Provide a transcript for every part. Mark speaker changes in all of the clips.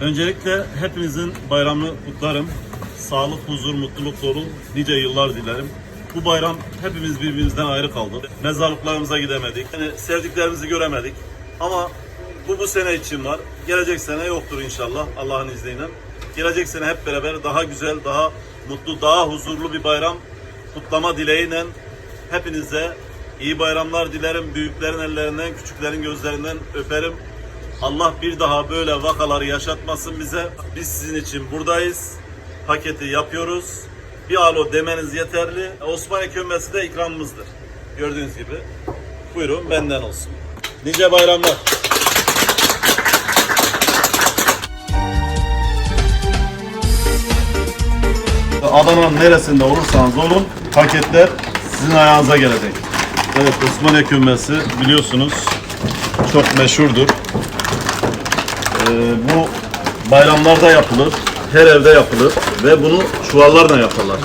Speaker 1: Öncelikle hepinizin bayramını kutlarım. Sağlık, huzur, mutluluk dolu nice yıllar dilerim. Bu bayram hepimiz birbirimizden ayrı kaldık. Mezarlıklarımıza gidemedik. Yani sevdiklerimizi göremedik. Ama bu bu sene için var. Gelecek sene yoktur inşallah Allah'ın izniyle. Gelecek sene hep beraber daha güzel, daha mutlu, daha huzurlu bir bayram kutlama dileğiyle hepinize iyi bayramlar dilerim. Büyüklerin ellerinden, küçüklerin gözlerinden öperim. Allah bir daha böyle vakaları yaşatmasın bize. Biz sizin için buradayız. Paketi yapıyoruz. Bir alo demeniz yeterli. Osmaniye kömbesi de ikramımızdır. Gördüğünüz gibi. Buyurun benden olsun. Nice bayramlar. Adana'nın neresinde olursanız olun paketler sizin ayağınıza gelecek. Evet Osmaniye kömbesi biliyorsunuz çok meşhurdur. Ee, bu bayramlarda yapılır, her evde yapılır ve bunu çuvallarla yaparlar.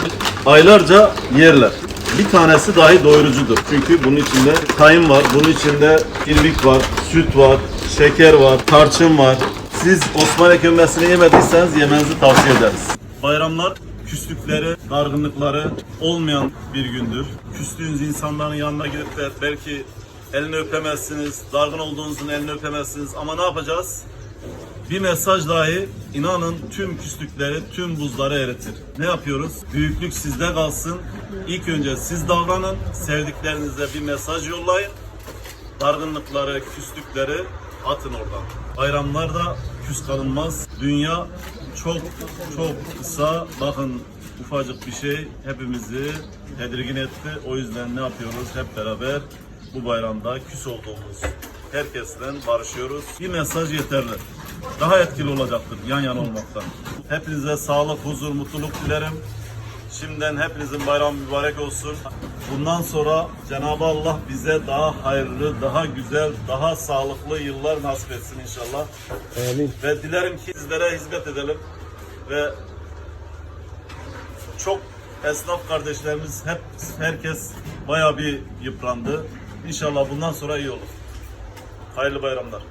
Speaker 1: Aylarca yerler. Bir tanesi dahi doyurucudur. Çünkü bunun içinde kayın var, bunun içinde irmik var, süt var, şeker var, tarçın var. Siz Osmaniye kömbesini yemediyseniz yemenizi tavsiye ederiz. Bayramlar küslükleri, dargınlıkları olmayan bir gündür. Küstüğünüz insanların yanına gidip de belki elini öpemezsiniz, dargın olduğunuzun elini öpemezsiniz ama ne yapacağız? Bir mesaj dahi inanın tüm küslükleri, tüm buzları eritir. Ne yapıyoruz? Büyüklük sizde kalsın. İlk önce siz davranın. Sevdiklerinize bir mesaj yollayın. Dargınlıkları, küslükleri atın oradan. Bayramlarda küs kalınmaz. Dünya çok çok kısa. Bakın ufacık bir şey hepimizi tedirgin etti. O yüzden ne yapıyoruz? Hep beraber bu bayramda küs olduğumuz herkesten barışıyoruz. Bir mesaj yeterli. Daha etkili olacaktır yan yana olmaktan. Hepinize sağlık, huzur, mutluluk dilerim. Şimdiden hepinizin bayramı mübarek olsun. Bundan sonra Cenab-ı Allah bize daha hayırlı, daha güzel, daha sağlıklı yıllar nasip etsin inşallah.
Speaker 2: Amin.
Speaker 1: Ve dilerim ki sizlere hizmet edelim. Ve çok esnaf kardeşlerimiz hep herkes bayağı bir yıprandı. İnşallah bundan sonra iyi olur. Hayırlı bayramlar.